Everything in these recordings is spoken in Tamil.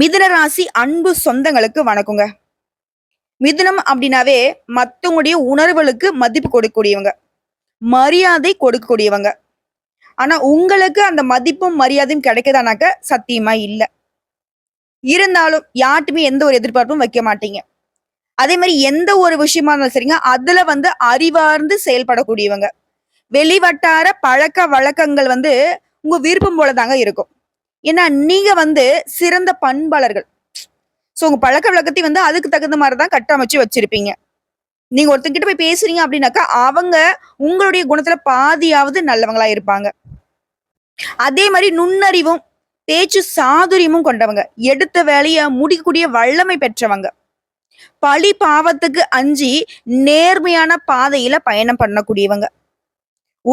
மிதுன ராசி அன்பு சொந்தங்களுக்கு வணக்கங்க. மிதுனம் அப்படின்னாவே மத்தவங்களுடைய உணர்வுகளுக்கு மதிப்பு கொடுக்கக்கூடியவங்க. மரியாதை கொடுக்கக்கூடியவங்க. ஆனா உங்களுக்கு அந்த மதிப்பும் மரியாதையும் கிடைக்குதானாக்க சத்தியமா இல்லை. இருந்தாலும் யார்ட்டுமே எந்த ஒரு எதிர்பார்ப்பும் வைக்க மாட்டீங்க. அதே மாதிரி எந்த ஒரு விஷயமா இருந்தாலும் சரிங்க அதுல வந்து அறிவார்ந்து செயல்படக்கூடியவங்க. வெளிவட்டார பழக்க வழக்கங்கள் வந்து உங்க விருப்பம் போலதாங்க இருக்கும். ஏன்னா நீங்க வந்து சிறந்த பண்பாளர்கள். ஸோ உங்க பழக்க வழக்கத்தை வந்து அதுக்கு தகுந்த மாதிரி தான் கட்டமைச்சு வச்சிருப்பீங்க. நீங்க ஒருத்தங்கிட்ட போய் பேசுறீங்க அப்படின்னாக்கா அவங்க உங்களுடைய குணத்துல பாதியாவது நல்லவங்களா இருப்பாங்க. அதே மாதிரி நுண்ணறிவும் பேச்சு சாதுரியமும் கொண்டவங்க. எடுத்த வேலையை முடிக்கக்கூடிய வல்லமை பெற்றவங்க. பழி பாவத்துக்கு அஞ்சி நேர்மையான பாதையில பயணம் பண்ணக்கூடியவங்க.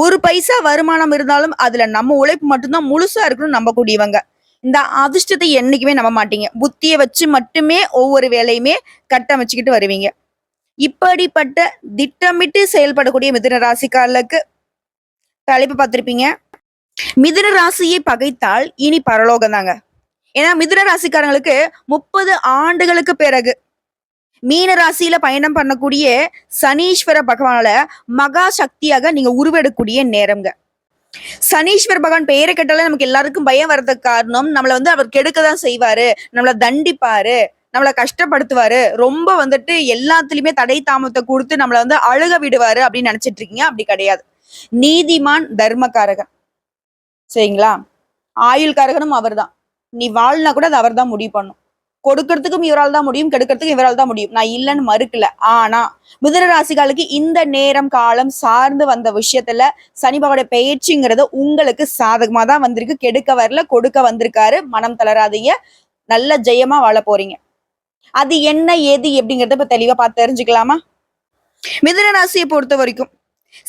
ஒரு பைசா வருமானம் இருந்தாலும் அதுல நம்ம உழைப்பு மட்டும்தான் முழுசா இருக்குன்னு நம்பக்கூடியவங்க. இந்த அதிர்ஷ்டத்தை என்னைக்குமே நம்ப மாட்டீங்க. புத்தியை வச்சு மட்டுமே ஒவ்வொரு வேலையுமே கட்டமைச்சுக்கிட்டு வருவீங்க. இப்படிப்பட்ட திட்டமிட்டு செயல்படக்கூடிய மிதுன ராசிக்காரர்களுக்கு தலைப்பு பார்த்திருப்பீங்க. மிதுன ராசியை பகைத்தால் இனி பரலோகம் தாங்க ஏன்னா மிதுன ராசிக்காரங்களுக்கு முப்பது ஆண்டுகளுக்கு பிறகு மீன ராசியில பயணம் பண்ணக்கூடிய சனீஸ்வர பகவானால மகா சக்தியாக நீங்க உருவெடுக்கக்கூடிய நேரம்ங்க. சனீஸ்வர பகவான் பெயரை கேட்டாலே நமக்கு எல்லாருக்கும் பயம் வர்றதுக்கு காரணம் நம்மளை வந்து அவர் கெடுக்க தான் செய்வாரு நம்மளை தண்டிப்பாரு நம்மளை கஷ்டப்படுத்துவாரு ரொம்ப வந்துட்டு எல்லாத்துலயுமே தடை தாமத்தை கொடுத்து நம்மளை வந்து அழுக விடுவாரு அப்படின்னு நினைச்சிட்டு இருக்கீங்க அப்படி கிடையாது. நீதிமான் தர்மக்காரகன். சரிங்களா? ஆயுள்காரகனும் அவர்தான். நீ வாழ்னா கூட அது அவர் தான் முடிவு பண்ணும். கொடுக்கறதுக்கும் இவரால் தான் முடியும் கெடுக்கிறதுக்கும் இவரால் தான் முடியும். நான் இல்லைன்னு மறுக்கல. ஆனா மிதுன ராசிகளுக்கு இந்த நேரம் காலம் சார்ந்து வந்த விஷயத்துல சனி பகவானுடைய பயிற்சிங்கிறது உங்களுக்கு சாதகமா தான் வந்திருக்கு. கெடுக்க வரல கொடுக்க வந்திருக்காரு. மனம் தளராதீங்க. நல்ல ஜெயமா வாழ போறீங்க. அது என்ன ஏது எப்படிங்கறத இப்ப தெளிவா பார்த்து தெரிஞ்சுக்கலாமா? மிதுன ராசியை பொறுத்த வரைக்கும்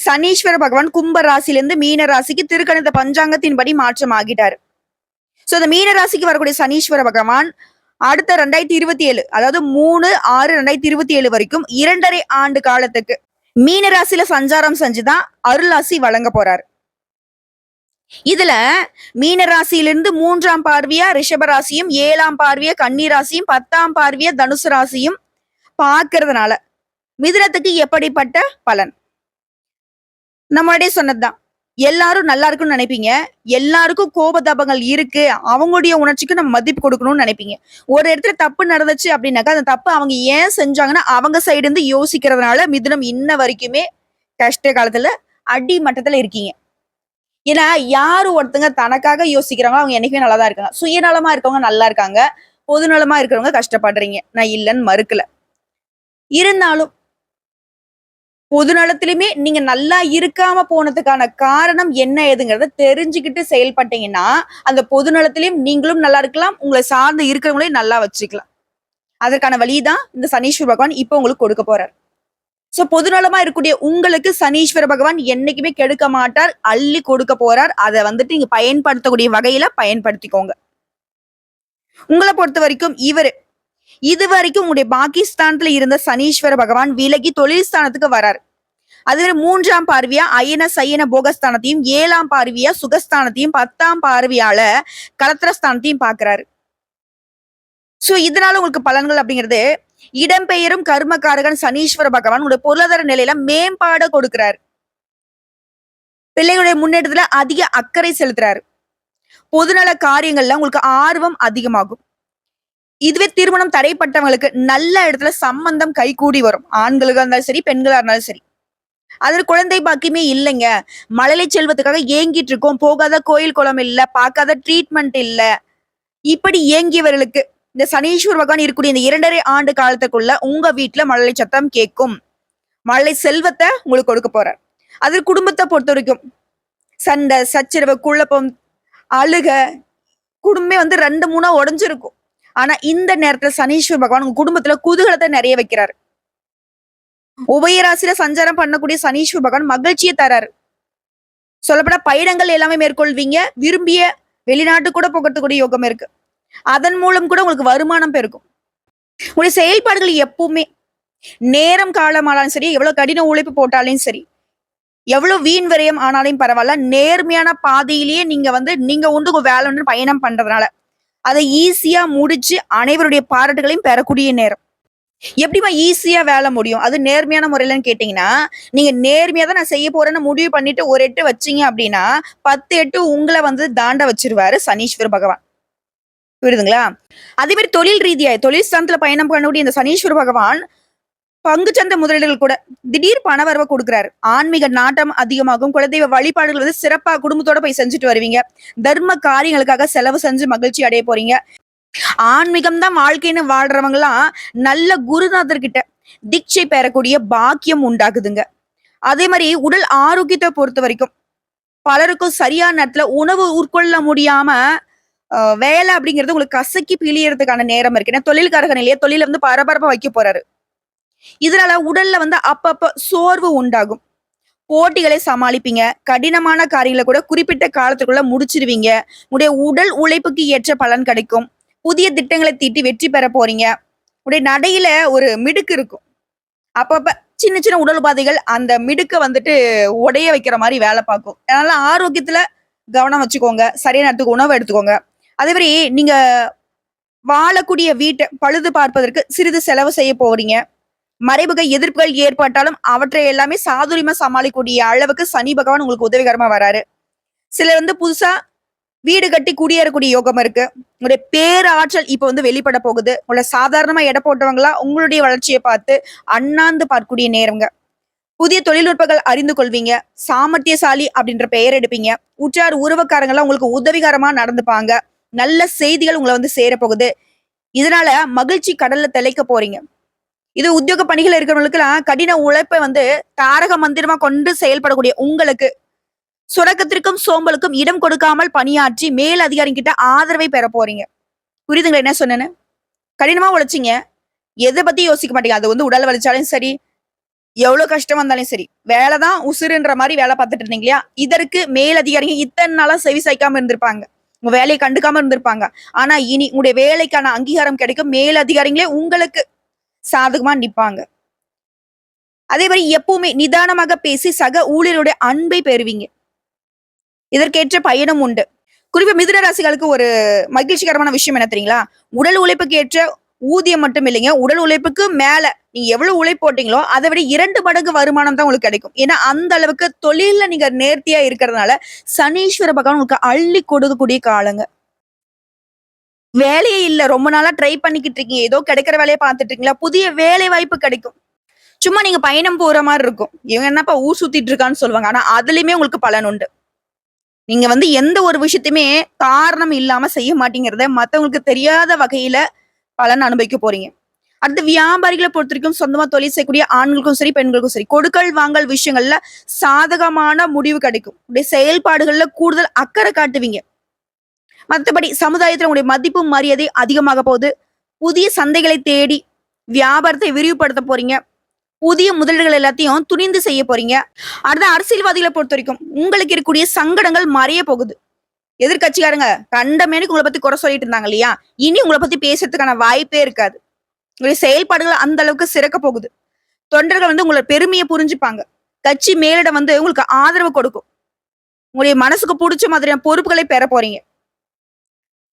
சனீஸ்வர பகவான் கும்ப ராசியிலிருந்து மீன ராசிக்கு திருக்கணித பஞ்சாங்கத்தின்படி மாற்றம் ஆகிட்டாரு. சோ இந்த மீன ராசிக்கு வரக்கூடிய சனீஸ்வர பகவான் அடுத்த ரெண்டாயிரத்தி இருபத்தி ஏழு அதாவது மூணு ஆறு ரெண்டாயிரத்தி இருபத்தி ஏழு வரைக்கும் இரண்டரை ஆண்டு காலத்துக்கு மீனராசியில சஞ்சாரம் செஞ்சுதான் அருளாசி வழங்க போறாரு. இதுல மீனராசியிலிருந்து மூன்றாம் பார்வையா ரிஷபராசியும் ஏழாம் பார்வையா கன்னிராசியும் பத்தாம் பார்வையா தனுசு ராசியும் பார்க்கறதுனால மிதுனத்துக்கு எப்படிப்பட்ட பலன்? நம்மளுடைய சொன்னதுதான். எல்லாரும் நல்லா இருக்குன்னு நினைப்பீங்க. எல்லாருக்கும் கோபதாபங்கள் இருக்கு. அவங்களுடைய உணர்ச்சிக்கு நம்ம மதிப்பு கொடுக்கணும்னு நினைப்பீங்க. ஒரு இடத்துல தப்பு நடந்துச்சு அப்படின்னாக்கா அந்த தப்பு அவங்க ஏன் செஞ்சாங்கன்னா அவங்க சைடு இருந்து யோசிக்கிறதுனால மிதுனம் இன்ன வரைக்குமே கஷ்ட காலத்துல அடி மட்டத்துல இருக்கீங்க. ஏன்னா யாரு ஒருத்தங்க தனக்காக யோசிக்கிறாங்களோ அவங்க என்னைக்குமே நல்லா தான் இருக்காங்க. சுயநலமா இருக்கவங்க நல்லா இருக்காங்க. பொதுநலமா இருக்கிறவங்க கஷ்டப்படுறீங்க. நான் இல்லைன்னு மறுக்கல. இருந்தாலும் பொது நலத்திலுமே நீங்க நல்லா இருக்காம போனதுக்கான காரணம் என்ன ஏதுங்கிறத தெரிஞ்சுக்கிட்டு செயல்பட்டீங்கன்னா அந்த பொது நலத்திலையும் நீங்களும் நல்லா இருக்கலாம் உங்களை சார்ந்து இருக்கிறவங்களையும் நல்லா வச்சுக்கலாம். அதற்கான வழிதான் இந்த சனீஸ்வர பகவான் இப்போ உங்களுக்கு கொடுக்க போறார். சோ பொதுநலமா இருக்கக்கூடிய உங்களுக்கு சனீஸ்வர பகவான் என்னைக்குமே கெடுக்க மாட்டார் அள்ளி கொடுக்க போறார். அதை வந்துட்டு நீங்க பயன்படுத்தக்கூடிய வகையில பயன்படுத்திக்கோங்க. உங்களை பொறுத்த வரைக்கும் இவரு இது வரைக்கும் உங்களுடைய பாகிஸ்தான்ல இருந்த சனீஸ்வர பகவான் விலகி தொழில் ஸ்தானத்துக்கு வராரு. அதுவே மூன்றாம் பார்வையா அயன சயன போகஸ்தானத்தையும் ஏழாம் பார்வையா சுகஸ்தானத்தையும் பத்தாம் பார்வையால கலத்திரஸ்தானத்தையும் பாக்குறாரு சோ இதனால உங்களுக்கு பலன்கள் அப்படிங்கிறது இடம்பெயரும் கர்மகாரகன் சனீஸ்வர பகவான் உங்களுடைய பொருளாதார நிலையில மேம்பாடு கொடுக்கிறாரு. பிள்ளைகளுடைய முன்னேற்றத்துல அதிக அக்கறை செலுத்துறாரு. பொதுநல காரியங்கள்ல உங்களுக்கு ஆர்வம் அதிகமாகும். இதுவே திருமணம் தடைப்பட்டவங்களுக்கு நல்ல இடத்துல சம்பந்தம் கைகூடி வரும். ஆண்களுக்கு இருந்தாலும் சரி பெண்களா இருந்தாலும் சரி. அதில் குழந்தை பாக்கியமே இல்லைங்க. மழலை செல்வத்துக்காக ஏங்கிட்டு இருக்கோம். போகாத கோயில் குளம் இல்ல பார்க்காத ட்ரீட்மெண்ட் இல்ல. இப்படி ஏங்கியவர்களுக்கு இந்த சனீஸ்வர் பகவான் இருக்கக்கூடிய இந்த இரண்டரை ஆண்டு காலத்துக்குள்ள உங்க வீட்டுல மழலை சத்தம் கேட்கும். மழலை செல்வத்தை உங்களுக்கு கொடுக்க போறார். அது குடும்பத்தை பொறுத்த வரைக்கும் சண்டை சச்சரவு குழப்பம் அழுக குடும்பமே வந்து ரெண்டு மூணா உடஞ்சிருக்கும். ஆனா இந்த நேரத்துல சனீஸ்வர் பகவான் உங்க குடும்பத்துல குதூகலத்தை நிறைய வைக்கிறாரு. உபயராசியில சஞ்சாரம் பண்ணக்கூடிய சனீஸ்வர் பகவான் மகிழ்ச்சியை தராரு. சொல்லப்போனா பயணங்கள் எல்லாமே மேற்கொள்வீங்க. விரும்பிய வெளிநாட்டு கூட போகிறதுக்கூடிய யோகம் இருக்கு. அதன் மூலம் கூட உங்களுக்கு வருமானம் பெருக்கும் உங்களுடைய செயல்பாடுகள் எப்பவுமே நேரம் காலமானாலும் சரி எவ்வளவு கடின உழைப்பு போட்டாலும் சரி எவ்வளவு வீண் விரயம் ஆனாலும் பரவாயில்ல. நேர்மையான பாதையிலேயே நீங்க வந்து நீங்க உண்டு உங்க வேலை ஒன்று பயணம் பண்றதுனால. அதை ஈஸியா முடிச்சு அனைவருடைய பாராட்டுகளையும் பெறக்கூடிய நேரம். எப்படிமா ஈஸியா வேலை முடியும்? அது நேர்மையான முறையிலன்னு கேட்டீங்கன்னா நீங்க நேர்மையா தான் நான் செய்ய போறேன்னு முடிவு பண்ணிட்டு ஒரு எட்டு வச்சீங்க அப்படின்னா பத்து எட்டு உங்களை வந்து தாண்ட வச்சிருவாரு சனீஸ்வர பகவான். புரியுதுங்களா? அதே மாதிரி தொழில் ரீதியா தொழில் ஸ்தானத்துல பயணம் பண்ணக்கூடிய இந்த சனீஸ்வர பகவான் பங்குச்சந்தை முதலீடுகள் கூட திடீர் பணவரவை கொடுக்குறாரு. ஆன்மீக நாட்டம் அதிகமாகும். குலதெய்வ வழிபாடுகள் வந்து சிறப்பா குடும்பத்தோட போய் செஞ்சுட்டு வருவீங்க. தர்ம காரியங்களுக்காக செலவு செஞ்சு மகிழ்ச்சி அடைய போறீங்க. ஆன்மீகம் தான் வாழ்க்கைன்னு வாழ்றவங்கலாம் நல்ல குருநாதர் கிட்ட தீட்சை பெறக்கூடிய பாக்கியம் உண்டாகுதுங்க. அதே மாதிரி உடல் ஆரோக்கியத்தை பொறுத்த வரைக்கும் பலருக்கும் சரியான நேரத்துல உணவு உட்கொள்ள முடியாம வேலை அப்படிங்கிறது உங்களுக்கு கசக்கி பிழியறதுக்கான நேரம் இருக்கு. ஏன்னா தொழில்காரக நிலைய தொழில வந்து பரபரப்பா வைக்க போறாரு. இதனால உடல்ல வந்து அப்பப்ப சோர்வு உண்டாகும். போட்டிகளை சமாளிப்பீங்க. கடினமான காரியங்களை கூட குறிப்பிட்ட காலத்துக்குள்ள முடிச்சிருவீங்க. உடைய உடல் உழைப்புக்கு ஏற்ற பலன் கிடைக்கும். புதிய திட்டங்களை தீட்டி வெற்றி பெற போறீங்க. உடைய நடையில ஒரு மிடுக்கு இருக்கும். அப்பப்ப சின்ன சின்ன உடல் உபாதைகள் அந்த மிடுக்க வந்துட்டு உடைய வைக்கிற மாதிரி வேலை பார்க்கும். அதனால ஆரோக்கியத்துல கவனம் வச்சுக்கோங்க. சரியான நேரத்துக்கு உணவு எடுத்துக்கோங்க. அதே மாதிரி நீங்க வாழக்கூடிய வீட்டை பழுது பார்ப்பதற்கு சிறிது செலவு செய்ய போறீங்க. மறைமுக எதிர்ப்புகள் ஏற்பட்டாலும் அவற்றை எல்லாமே சாதுரியமா சமாளிக்கக்கூடிய அளவுக்கு சனி பகவான் உங்களுக்கு உதவிகரமா வராரு. சிலர் வந்து புதுசா வீடு கட்டி குடியேறக்கூடிய யோகம் இருக்கு. உங்களுடைய பேராற்றல் இப்ப வந்து வெளிப்பட போகுது. உங்களை சாதாரணமா எடை போட்டவங்களா உங்களுடைய வளர்ச்சியை பார்த்து அண்ணாந்து பார்க்கக்கூடிய நேரங்க. புதிய தொழில்நுட்பங்கள் அறிந்து கொள்வீங்க. சாமர்த்தியசாலி அப்படின்ற பெயர் எடுப்பீங்க. உற்றார் உறவுக்காரங்களாம் உங்களுக்கு உதவிகரமா நடந்துப்பாங்க. நல்ல செய்திகள் உங்களை வந்து சேரப்போகுது. இதனால மகிழ்ச்சி கடல்ல திளைக்க போறீங்க. இது உத்தியோக பணிகள் இருக்கிறவங்களுக்குலாம் கடின உழைப்பை வந்து தாரக மந்திரமா கொண்டு செயல்படக்கூடிய உங்களுக்கு சுரக்கத்திற்கும் சோம்பலுக்கும் இடம் கொடுக்காமல் பணியாற்றி மேல் அதிகாரிகிட்ட ஆதரவை பெற போறீங்க. புரியுதுங்களா என்ன சொன்னேன்னு? கடினமா உழைச்சிங்க. எதை பத்தி யோசிக்க மாட்டீங்க? அது வந்து உடல் வலிச்சாலும் சரி எவ்வளவு கஷ்டம் வந்தாலும் சரி வேலை தான் உசுருன்ற மாதிரி வேலை பார்த்துட்டு இருந்தீங்க இல்லையா இதற்கு மேல் அதிகாரிங்க இத்தனை நாளா செவி சாய்க்காம இருந்திருப்பாங்க. உங்க வேலையை கண்டுக்காம இருந்திருப்பாங்க. ஆனா இனி உங்களுடைய வேலைக்கான அங்கீகாரம் கிடைக்கும். மேல் அதிகாரிங்களே உங்களுக்கு சாதகமா நிப்பாங்க. அதே மாதிரி எப்பவுமே நிதானமாக பேசி சக ஊழியருடைய அன்பை பெறுவீங்க. இதற்கேற்ற பயணம் உண்டு. குறிப்பா மிதுன ராசிகளுக்கு ஒரு மகிழ்ச்சிகரமான விஷயம் என்ன தெரியுங்களா? உடல் உழைப்புக்கு ஏற்ற ஊதியம் மட்டும் இல்லைங்க. உடல் உழைப்புக்கு மேல நீங்க எவ்வளவு உழைப்பு போட்டீங்களோ அதை விட இரண்டு மடங்கு வருமானம் தான் உங்களுக்கு கிடைக்கும். ஏன்னா அந்த அளவுக்கு தொழில நீங்க நேர்த்தியா இருக்கிறதுனால சனீஸ்வர பகவான் உங்களுக்கு அள்ளி கொடுக்கக்கூடிய காலங்க. வேலையே இல்ல. ரொம்ப நாளா ட்ரை பண்ணிக்கிட்டு இருக்கீங்க. ஏதோ கிடைக்கிற வேலையை பார்த்துட்டு இருக்கீங்களா? புதிய வேலை வாய்ப்பு கிடைக்கும். சும்மா நீங்க பயணம் போற மாதிரி இருக்கும். இவங்க என்னப்பா ஊர் சுத்திட்டு இருக்கான்னு சொல்லுவாங்க. ஆனா அதுலயுமே உங்களுக்கு பலன் உண்டு. நீங்க வந்து எந்த ஒரு விஷயத்தையுமே காரணம் இல்லாம செய்ய மாட்டேங்கிறத மத்தவங்களுக்கு தெரியாத வகையில பலன் அனுபவிக்க போறீங்க. அடுத்து வியாபாரிகளை பொறுத்த வரைக்கும் சொந்தமா தொழில் செய்யக்கூடிய ஆண்களுக்கும் சரி பெண்களுக்கும் சரி கொடுக்கல் வாங்கல் விஷயங்கள்ல சாதகமான முடிவு கிடைக்கும். உடைய செயல்பாடுகள்ல கூடுதல் அக்கறை காட்டுவீங்க. மற்றபடி சமுதாயத்துல உங்களுடைய மதிப்பு மரியாதை அதிகமாக போகுது. புதிய சந்தைகளை தேடி வியாபாரத்தை விரிவுபடுத்த போறீங்க. புதிய முதலீடுகள் எல்லாத்தையும் துணிந்து செய்ய போறீங்க. அடுத்த அரசியல்வாதிகளை பொறுத்த வரைக்கும் உங்களுக்கு இருக்கக்கூடிய சங்கடங்கள் மறைய போகுது. எதிர்கட்சிக்காரங்க கண்டமேனுக்கு உங்களை பத்தி குறை சொல்லிட்டு இருந்தாங்க இல்லையா? இனி உங்களை பத்தி பேசுறதுக்கான வாய்ப்பே இருக்காது. உங்களுடைய செயல்பாடுகள் அந்த அளவுக்கு சிறக்க போகுது. தொண்டர்கள் வந்து உங்களோட பெருமையை புரிஞ்சுப்பாங்க. கட்சி மேலிடம் வந்து உங்களுக்கு ஆதரவு கொடுக்கும். உங்களுடைய மனசுக்கு பிடிச்ச மாதிரியான பொறுப்புகளை பெற போறீங்க.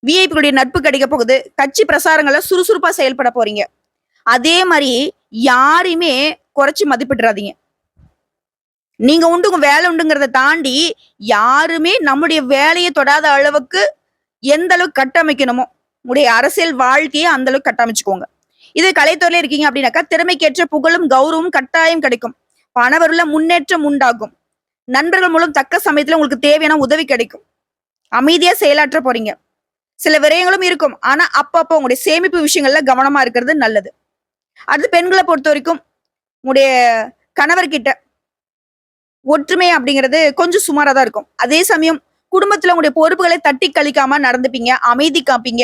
விஐபிகளுடைய நட்பு கிடைக்க போகுது. கட்சி பிரசாரங்களை சுறுசுறுப்பா செயல்பட போறீங்க. அதே மாதிரி யாரையுமே குறைச்சி மதிப்பிடுறாதீங்க நீங்க உண்டுங்க வேலை உண்டுங்கிறத தாண்டி யாருமே நம்முடைய வேலையை தொடாத அளவுக்கு எந்த அளவுக்கு கட்டமைக்கணுமோ உடைய அரசியல் வாழ்க்கையை அந்த அளவுக்கு கட்டமைச்சுக்கோங்க. இது கலைத்துறையில இருக்கீங்க அப்படின்னாக்கா திறமைக்கேற்ற புகழும் கௌரவம் கட்டாயம் கிடைக்கும். பணவருள்ள முன்னேற்றம் உண்டாகும். நண்பர்கள் மூலம் தக்க சமயத்துல உங்களுக்கு தேவையான உதவி கிடைக்கும். அமைதியா செயலாற்ற போறீங்க. சில விரயங்களும் இருக்கும். ஆனா அப்பப்போ உங்களுடைய சேமிப்பு விஷயங்கள்ல கவனமா இருக்கிறது நல்லது. அடுத்து பெண்களை பொறுத்த வரைக்கும் உங்களுடைய கணவர்கிட்ட ஒற்றுமை அப்படிங்கிறது கொஞ்சம் சுமாரா தான் இருக்கும். அதே சமயம் குடும்பத்துல உங்களுடைய பொறுப்புகளை தட்டி கழிக்காம நடந்துப்பீங்க அமைதி காப்பீங்க.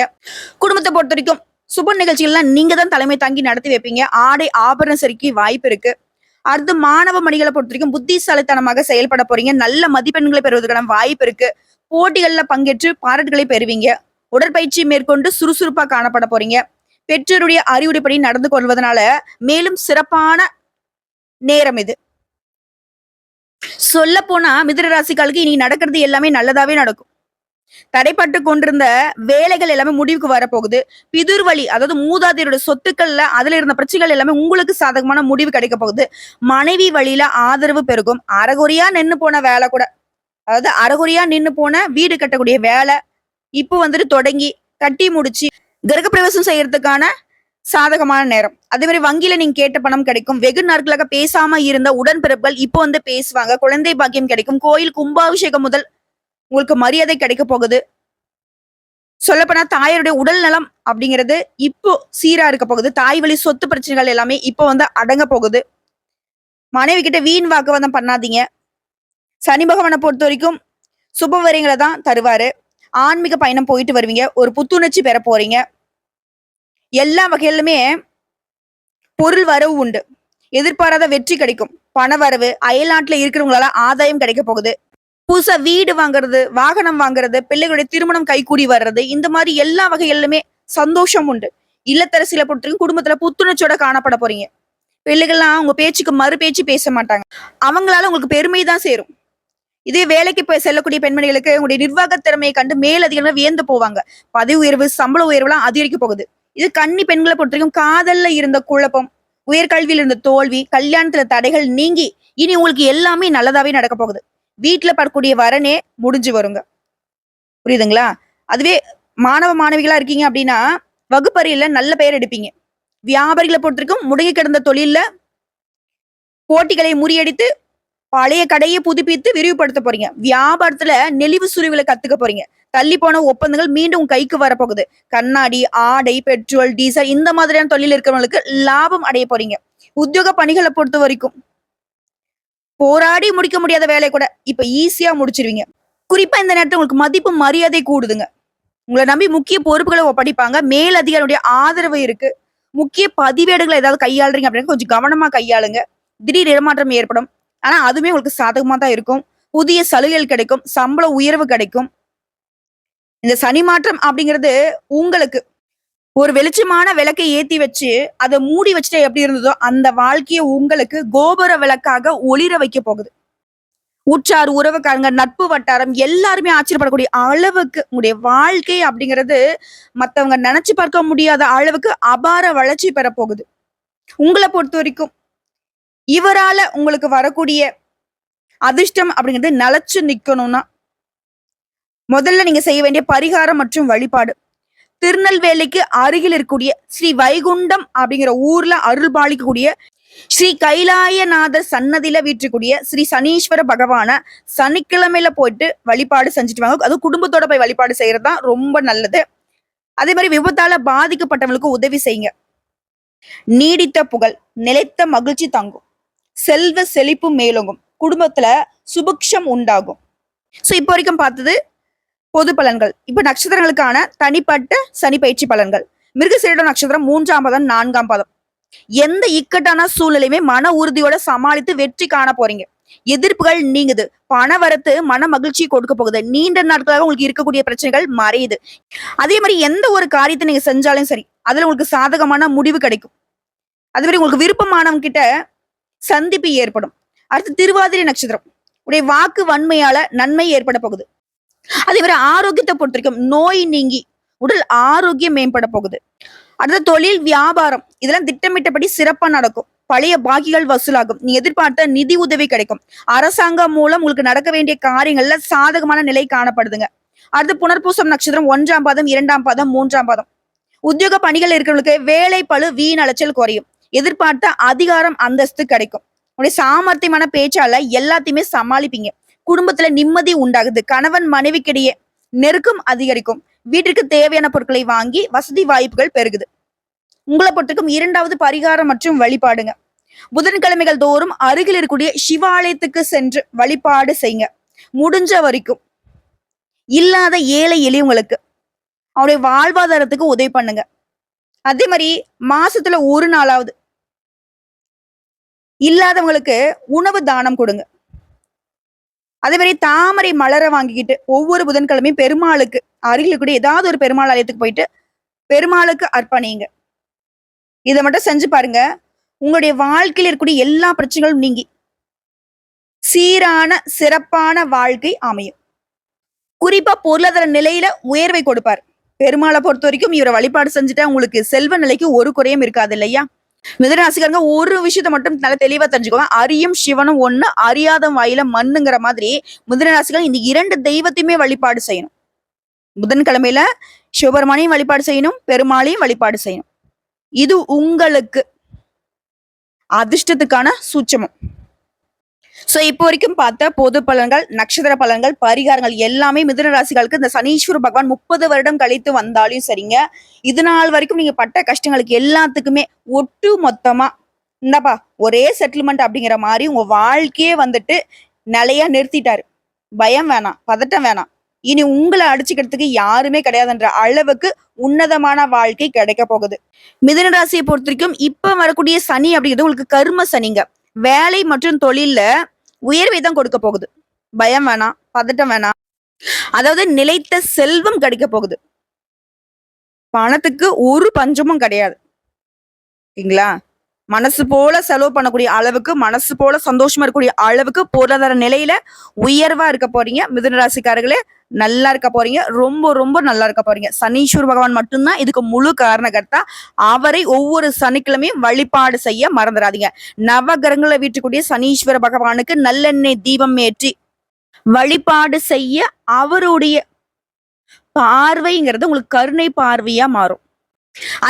குடும்பத்தை பொறுத்த வரைக்கும் சுப நிகழ்ச்சிகள்லாம் நீங்க தான் தலைமை தாங்கி நடத்தி வைப்பீங்க. ஆடை ஆபரண சரிக்கு வாய்ப்பு இருக்கு. அடுத்து மாணவ மணிகளை பொறுத்த வரைக்கும் புத்திசாலித்தனமாக செயல்பட போறீங்க. நல்ல மதிப்பெண்களை பெறுவதற்கான வாய்ப்பு இருக்கு. போட்டிகள்ல பங்கேற்று பாராட்டுகளை பெறுவீங்க. உடற்பயிற்சி மேற்கொண்டு சுறுசுறுப்பா காணப்பட போறீங்க. பெற்றோருடைய அறிவுரைப்படி நடந்து கொள்வதனால மேலும் சிறப்பான நேரம் இது. சொல்ல போனா மிதுன ராசிக்காலுக்கு இனி நடக்கிறது எல்லாமே நல்லதாவே நடக்கும். தடைப்பட்டு கொண்டிருந்த வேலைகள் எல்லாமே முடிவுக்கு வரப்போகுது. பிதுர் வழி அதாவது மூதாதையரோட சொத்துக்கள்ல அதுல இருந்த பிரச்சனைகள் எல்லாமே உங்களுக்கு சாதகமான முடிவு கிடைக்க போகுது. மனைவி வழியில ஆதரவு பெருகும். அறகுறையா நின்னு போன வேலை கூட அதாவது அறகுறையா நின்னு போன வீடு கட்டக்கூடிய வேலை இப்போ வந்துட்டு தொடங்கி கட்டி முடிச்சு கிரகப்பிரவேசம் செய்யறதுக்கான சாதகமான நேரம். அதே மாதிரி வங்கியில நீங்க கேட்ட பணம் கிடைக்கும். வெகு நாட்களாக பேசாம இருந்த உடன்பிறப்புகள் இப்போ வந்து பேசுவாங்க. குழந்தை பாக்கியம் கிடைக்கும். கோயில் கும்பாபிஷேகம் முதல் உங்களுக்கு மரியாதை கிடைக்க போகுது. சொல்லப்போனா தாயருடைய உடல் நலம் அப்படிங்கிறது இப்போ சீரா இருக்க போகுது. தாய் வழி சொத்து பிரச்சனைகள் எல்லாமே இப்போ வந்து அடங்க போகுது. மனைவி கிட்ட வீண் வாக்குவாதம் பண்ணாதீங்க. சனி பகவானை பொறுத்த வரைக்கும் சுபவரியங்களை தான் தருவாரு. ஆன்மீக பயணம் போயிட்டு வருவீங்க. ஒரு புத்துணர்ச்சி பெற போறீங்க. எல்லா வகையிலுமே பொருள் வரவு உண்டு. எதிர்பாராத வெற்றி கிடைக்கும். பண வரவு அயல்நாட்டுல இருக்கிறவங்களால ஆதாயம் கிடைக்க போகுது. புதுசா வீடு வாங்குறது வாகனம் வாங்குறது பிள்ளைகளுடைய திருமணம் கைகூடி வர்றது இந்த மாதிரி எல்லா வகையிலுமே சந்தோஷம் உண்டு. இல்லத்தரசியில பொறுத்தவரைக்கும் குடும்பத்துல புத்துணர்ச்சியோட காணப்பட போறீங்க. பிள்ளைகள்லாம் உங்க பேச்சுக்கு மறு பேச்சு பேச மாட்டாங்க. அவங்களால உங்களுக்கு பெருமை தான் சேரும். இதே வேலைக்கு போய் செல்லக்கூடிய பெண்மணிகளுக்கு உங்களுடைய நிர்வாக திறமையை கண்டு மேலதிகமாக வியந்து போவாங்க. பதவி உயர்வு சம்பள உயர்வுலாம் அதிகரிக்க போகுது. இது கன்னி பெண்களை பொறுத்தவரைக்கும் காதல்ல இருந்த குழப்பம் உயர்கல்வியில் இருந்த தோல்வி கல்யாணத்துல தடைகள் நீங்கி இனி உங்களுக்கு எல்லாமே நல்லதாவே நடக்க போகுது. வீட்டுல படக்கூடிய வரனே முடிஞ்சு வருங்க. புரியுதுங்களா? அதுவே மாணவ மாணவிகளா இருக்கீங்க அப்படின்னா வகுப்பறையில நல்ல பெயர் எடுப்பீங்க. வியாபாரிகளை பொறுத்திருக்கும் முடங்கி கிடந்த தொழில்ல போட்டிகளை முறியடித்து பழைய கடையை புதுப்பித்து விரிவுபடுத்த போறீங்க. வியாபாரத்துல நெளிவு சுழிவுல கத்துக்க போறீங்க. தள்ளி போன ஒப்பந்தங்கள் மீண்டும் கைக்கு வரப்போகுது. கண்ணாடி ஆடை பெட்ரோல் டீசல் இந்த மாதிரியான தொழில் இருக்கிறவங்களுக்கு லாபம் அடைய போறீங்க. உத்தியோக பணிகளை பொறுத்த வரைக்கும் போராடி முடிக்க முடியாத வேலையை கூட இப்ப ஈஸியா முடிச்சிருவீங்க. குறிப்பா இந்த நேரத்தில் உங்களுக்கு மதிப்பு மரியாதை கூடுதுங்க. உங்களை நம்பி முக்கிய பொறுப்புகளை ஒப்படைப்பாங்க மேல் அதிகாரியுடைய ஆதரவு இருக்கு. முக்கிய பதிவேடுகளை ஏதாவது கையாளுறீங்க அப்படின்னு கொஞ்சம் கவனமா கையாளுங்க. திடீர் இடமாற்றம் ஏற்படும். ஆனா அதுவுமே உங்களுக்கு சாதகமா தான் இருக்கும். புதிய சலுகைகள் கிடைக்கும் சம்பள உயர்வு கிடைக்கும். இந்த சனி மாற்றம் அப்படிங்கிறது உங்களுக்கு ஒரு வெளிச்சமான விளக்கை ஏத்தி வச்சு அதை மூடி வச்சுட்டு எப்படி இருந்ததோ அந்த வாழ்க்கையை உங்களுக்கு கோபுர விளக்காக ஒளிர வைக்க போகுது. உற்றார் உறவுக்காரங்க நட்பு வட்டாரம் எல்லாருமே ஆச்சரியப்படக்கூடிய அளவுக்கு உங்களுடைய வாழ்க்கை அப்படிங்கிறது மத்தவங்க நினைச்சு பார்க்க முடியாத அளவுக்கு அபார வளர்ச்சி பெற போகுது. உங்களை பொறுத்த வரைக்கும் இவரால உங்களுக்கு வரக்கூடிய அதிர்ஷ்டம் அப்படிங்கிறது நிலச்சு நிக்கணும்னா முதல்ல நீங்க செய்ய வேண்டிய பரிகாரம் மற்றும் வழிபாடு. திருநெல்வேலிக்கு அருகில் இருக்கக்கூடிய ஸ்ரீ வைகுண்டம் அப்படிங்கிற ஊர்ல அருள் பாலிக்கக்கூடிய ஸ்ரீ கைலாயநாதர் சன்னதியில வீற்றக்கூடிய ஸ்ரீ சனீஸ்வர பகவான சனிக்கிழமையில போயிட்டு வழிபாடு செஞ்சுட்டு வாங்க. அது குடும்பத்தோட போய் வழிபாடு செய்யறது தான் ரொம்ப நல்லது. அதே மாதிரி விபத்தால பாதிக்கப்பட்டவங்களுக்கு உதவி செய்யுங்க. நீடித்த புகழ் நிலைத்த மகிழ்ச்சி தங்கும். செல்வ செழிப்பு மேலோங்கும். குடும்பத்துல சுபிக்ஷம் உண்டாகும். ஸோ இப்போ வரைக்கும் பார்த்தது பொது பலன்கள். இப்போ நட்சத்திரங்களுக்கான தனிப்பட்ட சனி பயிற்சி பலன்கள். மிருகசீரிட நட்சத்திரம் மூன்றாம் பதம் நான்காம் பதம். எந்த இக்கட்டான சூழ்நிலையுமே மன உறுதியோட சமாளித்து வெற்றி காண போறீங்க. எதிர்ப்புகள் நீங்குது. பண வரத்து மன மகிழ்ச்சி கொடுக்க போகுது. நீண்ட நாட்களாக உங்களுக்கு இருக்கக்கூடிய பிரச்சனைகள் மறையுது. அதே மாதிரி எந்த ஒரு காரியத்தை நீங்க செஞ்சாலும் சரி அதுல உங்களுக்கு சாதகமான முடிவு கிடைக்கும். அதே மாதிரி உங்களுக்கு விருப்பமானவங்க கிட்ட சந்திப்பு ஏற்படும். அடுத்து திருவாதிரை நட்சத்திரம். உடைய வாக்கு வன்மையால நன்மை ஏற்பட போகுது. அதே மாதிரி ஆரோக்கியத்தை பொறுத்த வரைக்கும் நோய் நீங்கி உடல் ஆரோக்கியம் மேம்பட போகுது. அடுத்த தொழில் வியாபாரம். இதெல்லாம் திட்டமிட்டபடி சிறப்பா நடக்கும். பழைய பாக்கிகள் வசூலாகும். நீ எதிர்பார்த்த நிதி உதவி கிடைக்கும். அரசாங்கம் மூலம் உங்களுக்கு நடக்க வேண்டிய காரியங்கள்ல சாதகமான நிலை காணப்படுதுங்க. அடுத்து புனர்பூசம் நட்சத்திரம் ஒன்றாம் பாதம் இரண்டாம் பாதம் மூன்றாம் பாதம். உத்தியோக பணிகள் இருக்கிறவங்களுக்கு வேலை பழு வீண் அலைச்சல் குறையும். எதிர்பார்த்த அதிகாரம் அந்தஸ்து கிடைக்கும். உடைய சாமர்த்தியமான பேச்சால எல்லாத்தையுமே சமாளிப்பீங்க. குடும்பத்துல நிம்மதி உண்டாகுது. கணவன் மனைவிக்கிடையே நெருக்கம் அதிகரிக்கும். வீட்டிற்கு தேவையான பொருட்களை வாங்கி வசதி வாய்ப்புகள் பெருகுது. உங்களை பொறுத்தக்கும் இரண்டாவது பரிகாரம் மற்றும் வழிபாடுங்க. புதன்கிழமைகள் தோறும் அருகில் இருக்கக்கூடிய சிவாலயத்துக்கு சென்று வழிபாடு செய்யுங்க. முடிஞ்ச வரைக்கும். இல்லாத ஏழை எளியவங்களுக்கு அவருடைய வாழ்வாதாரத்துக்கு உதவி பண்ணுங்க. அதே மாதிரி மாசத்துல ஒரு நாளாவது இல்லாதவங்களுக்கு உணவு தானம் கொடுங்க. அதே மாதிரி தாமரை மலரை வாங்கிக்கிட்டு ஒவ்வொரு புதன்கிழமையும் பெருமாளுக்கு அருகில் கூட ஏதாவது ஒரு பெருமாள் ஆலயத்துக்கு போயிட்டு பெருமாளுக்கு அர்ப்பணிங்க. இதை மட்டும் செஞ்சு பாருங்க. உங்களுடைய வாழ்க்கையில் இருக்கக்கூடிய எல்லா பிரச்சனைகளும் நீங்கி சீரான சிறப்பான வாழ்க்கை அமையும். குறிப்பா பொருளாதார நிலையில உயர்வை கொடுப்பார். பெருமாளை பொறுத்த வரைக்கும் இவரை வழிபாடு செஞ்சுட்டா உங்களுக்கு செல்வ நிலைக்கு ஒரு குறையும் இருக்காது இல்லையா? மிதனராசிக்காரங்க ஒரு விஷயத்த மட்டும் நல்லா தெளிவா தெரிஞ்சுக்கோங்க. அரியும் சிவனும் ஒண்ணு அறியாத வாயில மண்ணுங்கிற மாதிரி மிதனராசிகள் இந்த இரண்டு தெய்வத்தையுமே வழிபாடு செய்யணும். புதன்கிழமையில சிவபெருமானையும் வழிபாடு செய்யணும் பெருமாளையும் வழிபாடு செய்யணும். இது உங்களுக்கு அதிர்ஷ்டத்துக்கான சூச்சமம் சோ இப்போ வரைக்கும் பார்த்த பொது பலன்கள் நட்சத்திர பலன்கள் பரிகாரங்கள் எல்லாமே மிதுன ராசிகளுக்கு இந்த சனீஸ்வர பகவான் முப்பது வருடம் கழித்து வந்தாலும் சரிங்க. இது நாள் வரைக்கும் நீங்க பட்ட கஷ்டங்களுக்கு எல்லாத்துக்குமே ஒட்டு மொத்தமா இந்தப்பா ஒரே செட்டில்மெண்ட் அப்படிங்கிற மாதிரி உங்க வாழ்க்கையே வந்துட்டு நிலையா நிறுத்திட்டாரு. பயம் வேணாம் பதட்டம் வேணாம். இனி உங்களை அடிச்சுக்கிறதுக்கு யாருமே கிடையாதுன்ற அளவுக்கு உன்னதமான வாழ்க்கை கிடைக்க போகுது. மிதுன ராசியை பொறுத்த வரைக்கும் இப்ப வரக்கூடிய சனி அப்படிங்கிறது உங்களுக்கு கர்ம சனிங்க. வேலை மற்றும் தொழில்ல உயர்வை தான் கொடுக்க போகுது. பயம் வேணாம் பதட்டம் வேணாம். அதாவது நிலைத்த செல்வம் கிடைக்க போகுது. பணத்துக்கு ஒரு பஞ்சமும் கிடையாது. ஓகேங்களா மனசு போல செலவு பண்ணக்கூடிய அளவுக்கு மனசு போல சந்தோஷமா இருக்கக்கூடிய அளவுக்கு பொருளாதார நிலையில உயர்வா இருக்க போறீங்க. மிதுனராசிக்காரர்களே நல்லா இருக்க போறீங்க. ரொம்ப ரொம்ப நல்லா இருக்க போறீங்க. சனீஸ்வர பகவான் மட்டும்தான் இதுக்கு முழு காரணகர்த்தா. அவரை ஒவ்வொரு சனிக்கிழமையும் வழிபாடு செய்ய மறந்துடாதீங்க. நவகிரகங்களை வீட்டுக்கூடிய சனீஸ்வர பகவானுக்கு நல்லெண்ணெய் தீபம் ஏற்றி வழிபாடு செய்ய அவருடைய பார்வைங்கிறது உங்களுக்கு கருணை பார்வையா மாறும்.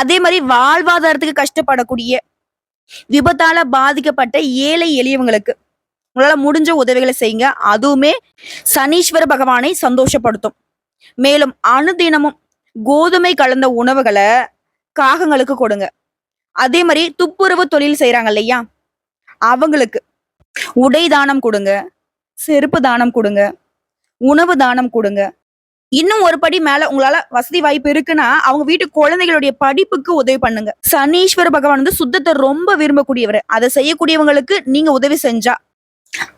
அதே மாதிரி வாழ்வாதாரத்துக்கு கஷ்டப்படக்கூடிய விபத்தால பாதிக்கப்பட்ட ஏழை எளியவங்களுக்கு உங்களால முடிஞ்ச உதவிகளை செய்யுங்க. அதுவுமே சனீஸ்வர பகவானை சந்தோஷப்படுத்தும். மேலும் அனுதினமும் கோதுமை கலந்த உணவுகளை காகங்களுக்கு கொடுங்க. அதே மாதிரி துப்புரவு தொழில் செய்யறாங்க இல்லையா? அவங்களுக்கு உடை தானம் கொடுங்க செருப்பு தானம் கொடுங்க உணவு தானம் கொடுங்க இன்னும் ஒரு படி மேல உங்களால வசதி வாய்ப்பு இருக்குன்னா அவங்க வீட்டு குழந்தைகளுடைய படிப்புக்கு உதவி பண்ணுங்க. சனீஸ்வர பகவான் வந்து சுத்தத்தை ரொம்ப விரும்பக்கூடியவர். அதை செய்யக்கூடியவங்களுக்கு நீங்க உதவி செஞ்சா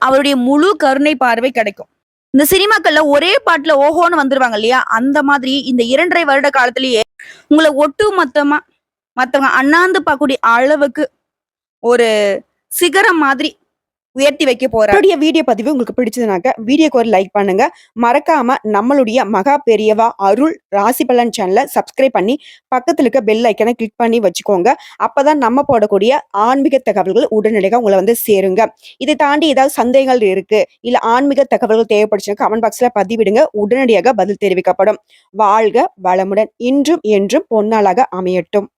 அவருடைய முழு கருணை பார்வை கிடைக்கும். இந்த சினிமாக்கள்ல ஒரே பாட்டுல ஓஹோன்னு வந்துருவாங்க இல்லையா? அந்த மாதிரி இந்த இரண்டரை வருட காலத்திலேயே உங்களை ஒட்டு மொத்தமா மத்தவங்க அண்ணாந்து பார்க்கக்கூடிய அளவுக்கு ஒரு சிகரம் மாதிரி உயர்த்தி வைக்க போறார். வீடியோ பதிவு உங்களுக்கு பிடிச்சதுனாக்க வீடியோக்கு ஒரு லைக் பண்ணுங்க. மறக்காம நம்மளுடைய மகா பெரியவா அருள் ராசி பலன் சேனலை சப்ஸ்கிரைப் பண்ணி பக்கத்துல இருக்க பெல் ஐக்கனை கிளிக் பண்ணி வச்சுக்கோங்க. அப்பதான் நம்ம போடக்கூடிய ஆன்மீக தகவல்கள் உடனடியாக உங்களை வந்து சேருங்க. இதை தாண்டி ஏதாவது சந்தேகங்கள் இருக்கு இல்ல ஆன்மீக தகவல்கள் தேவைப்படுச்சுன்னா கமெண்ட் பாக்ஸ்ல பதிவிடுங்க. உடனடியாக பதில் தெரிவிக்கப்படும். வாழ்க வளமுடன் இன்றும் என்றும் பொன்னாளாக அமையட்டும்.